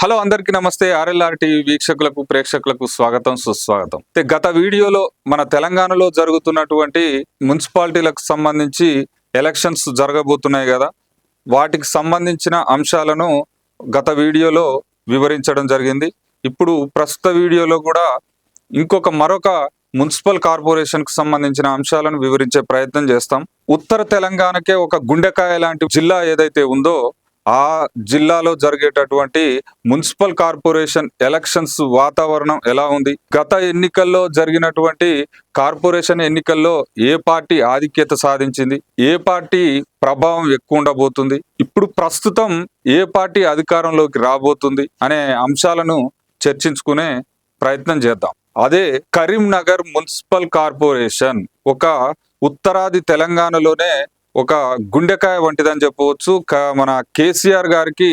Hello అందరికీ నమస్తే. RLR TV వీక్షకులకు ప్రేక్షకులకు స్వాగతం సుస్వాగతం. గత వీడియోలో మన తెలంగాణలో జరుగుతున్నటువంటి మున్సిపాలిటీలకు సంబంధించి ఎలక్షన్స్ జరగబోతున్నాయి కదా. వాటికి సంబంధించిన అంశాలను గత వీడియోలో వివరించడం జరిగింది. ఇప్పుడు ప్రస్తుత వీడియోలో కూడా ఇంకొక మరొక మున్సిపల్ కార్పొరేషన్కు సంబంధించిన అంశాలను వివరించే ప్రయత్నం చేస్తాం. ఉత్తర తెలంగాణకే ఒక గుండెకాయ లాంటి జిల్లా ఏదైతే ఉందో ఆ జిల్లాలో జరిగేటటువంటి మున్సిపల్ కార్పొరేషన్ ఎలక్షన్స్ వాతావరణం ఎలా ఉంది? గత ఎన్నికల్లో జరిగినటువంటి కార్పొరేషన్ ఎన్నికల్లో ఏ పార్టీ ఆధిక్యత సాధించింది? ఏ పార్టీ ప్రభావం ఎక్కువ ఉండబోతుంది? ఇప్పుడు ప్రస్తుతం ఏ పార్టీ అధికారంలోకి రాబోతుంది అనే అంశాలను చర్చించుకునే ప్రయత్నం చేద్దాం. అదే కరీంనగర్ మున్సిపల్ కార్పొరేషన్ ఒక ఉత్తరాది తెలంగాణలోనే ఒక గుండెకాయ వంటిదని చెప్పవచ్చు. మన కేసీఆర్ గారికి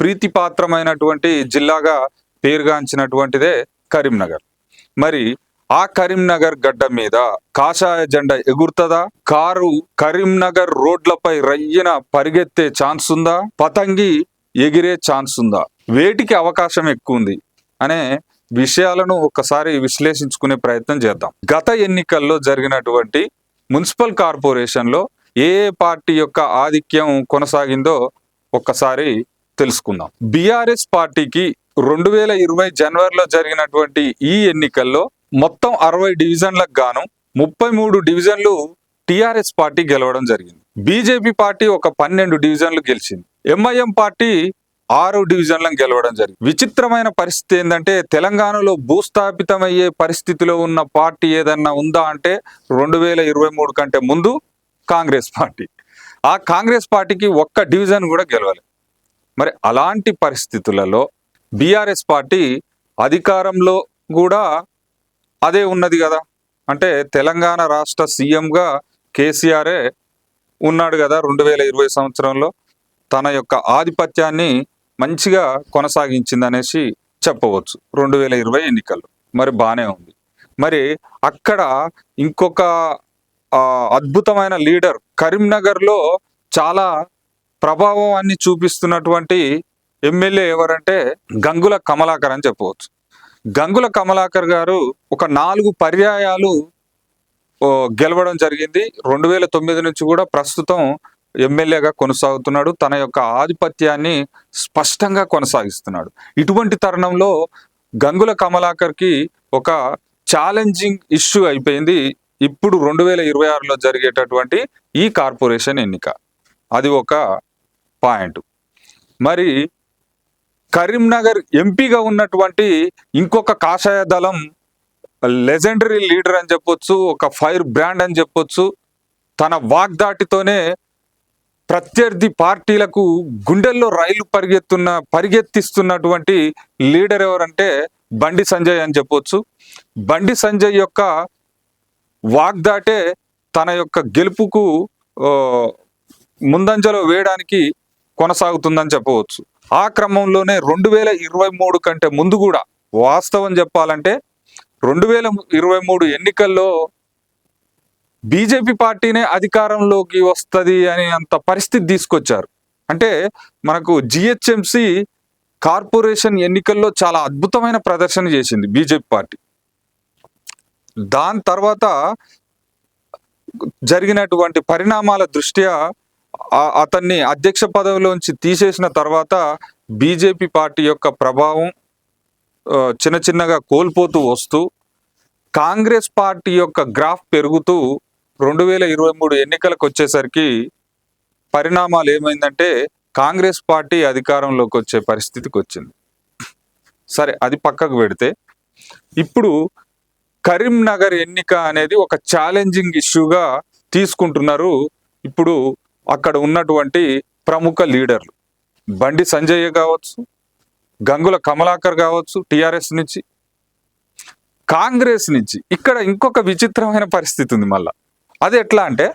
ప్రీతిపాత్రమైనటువంటి జిల్లాగా పేరుగాంచినటువంటిదే కరీంనగర్. మరి ఆ కరీంనగర్ గడ్డ మీద కాషాయ జెండా ఎగురుతుందా? కారు కరీంనగర్ రోడ్లపై రయ్యన పరిగెత్తే ఛాన్స్ ఉందా పతంగి ఎగిరే ఛాన్స్ ఉందా వేటికి అవకాశం ఎక్కువ ఉంది అనే విషయాలను ఒకసారి విశ్లేషించుకునే ప్రయత్నం చేద్దాం. గత ఎన్నికల్లో జరిగినటువంటి మున్సిపల్ కార్పొరేషన్లో ఏ పార్టీ యొక్క ఆధిక్యం కొనసాగిందో ఒక్కసారి తెలుసుకుందాం. బీఆర్ఎస్ పార్టీకి రెండు వేల ఇరవై జనవరిలో జరిగినటువంటి ఈ ఎన్నికల్లో మొత్తం అరవై డివిజన్లకు గాను ముప్పై మూడు డివిజన్లు టిఆర్ఎస్ పార్టీ గెలవడం జరిగింది. బీజేపీ పార్టీ ఒక పన్నెండు డివిజన్లు గెలిచింది. ఎంఐఎం పార్టీ ఆరు డివిజన్లను గెలవడం జరిగింది. విచిత్రమైన పరిస్థితి ఏంటంటే తెలంగాణలో భూస్థాపితమయ్యే పరిస్థితిలో ఉన్న పార్టీ ఏదన్నా ఉందా అంటే రెండు వేల ఇరవై మూడు కంటే ముందు కాంగ్రెస్ పార్టీ. ఆ కాంగ్రెస్ పార్టీకి ఒక్క డివిజన్ కూడా గెలవాలి. మరి అలాంటి పరిస్థితులలో బీఆర్ఎస్ పార్టీ అధికారంలో కూడా అదే ఉన్నది కదా. అంటే తెలంగాణ రాష్ట్ర సీఎంగా కేసీఆరే ఉన్నాడు కదా రెండు వేల ఇరవై సంవత్సరంలో. తన యొక్క ఆధిపత్యాన్ని మంచిగా కొనసాగించింది అనేసి చెప్పవచ్చు. రెండు వేల ఇరవై ఎన్నికల్లో. మరి బాగానే ఉంది. మరి అక్కడ ఇంకొక అద్భుతమైన లీడర్ కరీంనగర్లో చాలా ప్రభావాన్ని చూపిస్తున్నటువంటి ఎమ్మెల్యే ఎవరంటే గంగుల కమలాకర్ అని చెప్పవచ్చు. గంగుల కమలాకర్ గారు ఒక నాలుగు పర్యాయాలు గెలవడం జరిగింది. రెండు వేల తొమ్మిది నుంచి కూడా ప్రస్తుతం ఎమ్మెల్యేగా కొనసాగుతున్నాడు. తన యొక్క ఆధిపత్యాన్ని స్పష్టంగా కొనసాగిస్తున్నాడు. ఇటువంటి తరుణంలో గంగుల కమలాకర్కి ఒక ఛాలెంజింగ్ ఇష్యూ అయిపోయింది. ఇప్పుడు రెండు వేల ఇరవై ఆరులో జరిగేటటువంటి ఈ కార్పొరేషన్ ఎన్నిక. అది ఒక పాయింట్. మరి కరీంనగర్ ఎంపీగా ఉన్నటువంటి ఇంకొక కాషాయ దళం లెజెండరీ లీడర్ అని చెప్పొచ్చు ఒక ఫైర్ బ్రాండ్ అని చెప్పొచ్చు తన వాగ్దాటితోనే ప్రత్యర్థి పార్టీలకు గుండెల్లో రైలు పరిగెత్తున్న పరిగెత్తిస్తున్నటువంటి లీడర్ ఎవరంటే బండి సంజయ్ అని చెప్పొచ్చు. బండి సంజయ్ యొక్క వాగ్దాటే తన యొక్క గెలుపుకు ముందంజలో వేయడానికి కొనసాగుతుందని చెప్పవచ్చు. ఆ క్రమంలోనే రెండు వేల ఇరవై మూడు కంటే ముందు కూడా వాస్తవం చెప్పాలంటే రెండు వేల ఇరవై మూడు ఎన్నికల్లో బీజేపీ పార్టీనే అధికారంలోకి వస్తుంది అని అంత పరిస్థితి తీసుకొచ్చారు. అంటే మనకు జిహెచ్ఎంసి కార్పొరేషన్ ఎన్నికల్లో చాలా అద్భుతమైన ప్రదర్శన చేసింది బీజేపీ పార్టీ. దాని తర్వాత జరిగినటువంటి పరిణామాల దృష్ట్యా అతన్ని అధ్యక్ష పదవిలోంచి తీసేసిన తర్వాత బీజేపీ పార్టీ యొక్క ప్రభావం చిన్న చిన్నగా కోల్పోతూ వస్తూ కాంగ్రెస్ పార్టీ యొక్క గ్రాఫ్ పెరుగుతూ రెండు వేల ఇరవై మూడు ఎన్నికలకు వచ్చేసరికి పరిణామాలు ఏమైందంటే కాంగ్రెస్ పార్టీ అధికారంలోకి వచ్చే పరిస్థితికి వచ్చింది. సరే అది పక్కకు పెడితే ఇప్పుడు కరీంనగర్ ఎన్నిక అనేది ఒక ఛాలెంజింగ్ ఇష్యూగా తీసుకుంటున్నారు. ఇప్పుడు అక్కడ ఉన్నటువంటి ప్రముఖ లీడర్లు బండి సంజయ్ కావచ్చు గంగుల కమలాకర్ కావచ్చు టిఆర్ఎస్ నుంచి కాంగ్రెస్ నుంచి. ఇక్కడ ఇంకొక విచిత్రమైన పరిస్థితి ఉంది మళ్ళా. అది ఎట్లా అంటే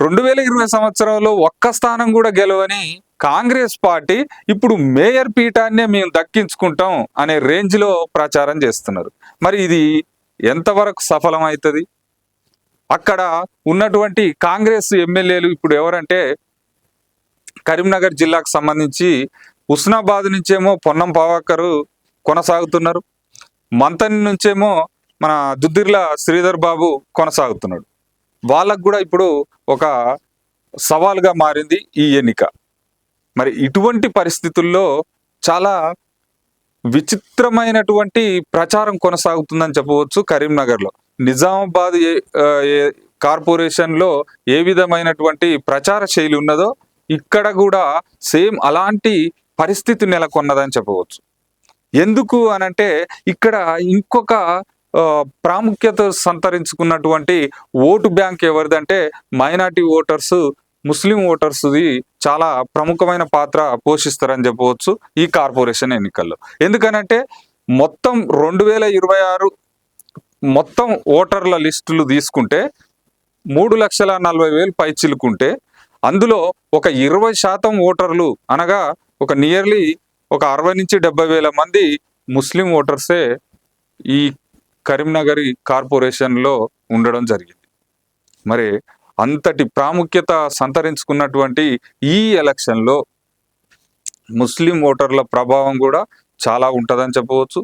రెండు వేల ఇరవై సంవత్సరంలో ఒక్క స్థానం కూడా గెలవని కాంగ్రెస్ పార్టీ ఇప్పుడు మేయర్ పీఠాన్నే మేము దక్కించుకుంటాం అనే రేంజ్లో ప్రచారం చేస్తున్నారు. మరి ఇది ఎంతవరకు సఫలం అవుతుంది అక్కడ ఉన్నటువంటి కాంగ్రెస్ ఎమ్మెల్యేలు ఇప్పుడు ఎవరంటే కరీంనగర్ జిల్లాకు సంబంధించి హుస్నాబాద్ నుంచేమో పొన్నం పావాకరు కొనసాగుతున్నారు. మంతని నుంచేమో మన దుద్దిర్ల శ్రీధర్ బాబు కొనసాగుతున్నాడు. వాళ్ళకు కూడా ఇప్పుడు ఒక సవాల్గా మారింది ఈ ఎన్నిక. మరి ఇటువంటి పరిస్థితుల్లో చాలా విచిత్రమైనటువంటి ప్రచారం కొనసాగుతుందని చెప్పవచ్చు కరీంనగర్లో. నిజామాబాద్ కార్పొరేషన్లో ఏ విధమైనటువంటి ప్రచార శైలి ఉన్నదో ఇక్కడ కూడా సేమ్ అలాంటి పరిస్థితి నెలకొన్నదని చెప్పవచ్చు. ఎందుకు అనంటే ఇక్కడ ఇంకొక ప్రాముఖ్యత సంతరించుకున్నటువంటి ఓటు బ్యాంక్ ఎవరిదంటే మైనార్టీ ఓటర్స్ ముస్లిం ఓటర్స్ది చాలా ప్రముఖమైన పాత్ర పోషిస్తారని చెప్పవచ్చు ఈ కార్పొరేషన్ ఎన్నికల్లో. ఎందుకనంటే మొత్తం రెండు వేల ఇరవై ఆరు మొత్తం ఓటర్ల లిస్టులు తీసుకుంటే మూడు లక్షల నలభై వేలు పైచిలుకుంటే అందులో ఒక ఇరవై శాతం ఓటర్లు అనగా ఒక నియర్లీ ఒక అరవై నుంచి డెబ్బై వేల మంది ముస్లిం ఓటర్సే ఈ కరీంనగర్ కార్పొరేషన్లో ఉండడం జరిగింది. మరి అంతటి ప్రాముఖ్యత సంతరించుకున్నటువంటి ఈ ఎలక్షన్లో ముస్లిం ఓటర్ల ప్రభావం కూడా చాలా ఉంటుందని చెప్పవచ్చు.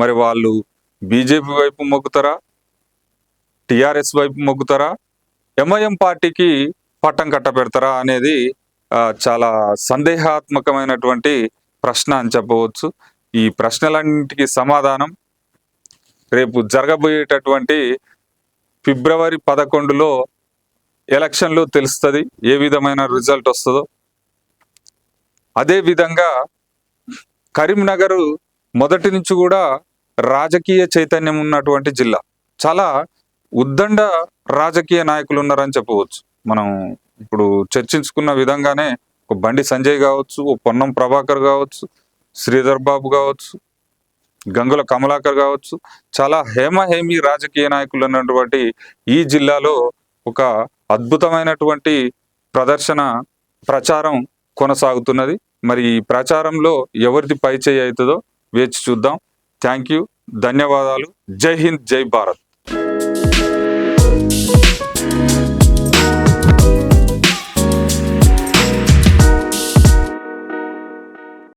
మరి వాళ్ళు బీజేపీ వైపు మొగ్గుతారా? టిఆర్ఎస్ వైపు మొగ్గుతారా? ఎంఐఎం పార్టీకి పట్టం కట్ట పెడతారా అనేది చాలా సందేహాత్మకమైనటువంటి ప్రశ్న అని చెప్పవచ్చు. ఈ ప్రశ్నలన్నింటికి సమాధానం రేపు జరగబోయేటటువంటి ఫిబ్రవరి పదకొండులో ఎలక్షన్లో తెలుస్తుంది ఏ విధమైన రిజల్ట్ వస్తుందో. అదే విధంగా కరీంనగర్ మొదటి నుంచి కూడా రాజకీయ చైతన్యం ఉన్నటువంటి జిల్లా. చాలా ఉద్దండ రాజకీయ నాయకులు ఉన్నారని చెప్పవచ్చు. మనం ఇప్పుడు చర్చించుకున్న విధంగానే ఒక బండి సంజయ్ కావచ్చు ఓ పొన్నం ప్రభాకర్ కావచ్చు శ్రీధర్ బాబు కావచ్చు గంగుల కమలాకర్ కావచ్చు. చాలా హేమహేమి రాజకీయ నాయకులు ఉన్నటువంటి ఈ జిల్లాలో ఒక అద్భుతమైనటువంటి ప్రదర్శన ప్రచారం కొనసాగుతున్నది. మరి ఈ ప్రచారంలో ఎవరిది పై చేయి అవుతుందో వేచి చూద్దాం. థ్యాంక్ యూ ధన్యవాదాలు. జై హింద్ జై భారత్.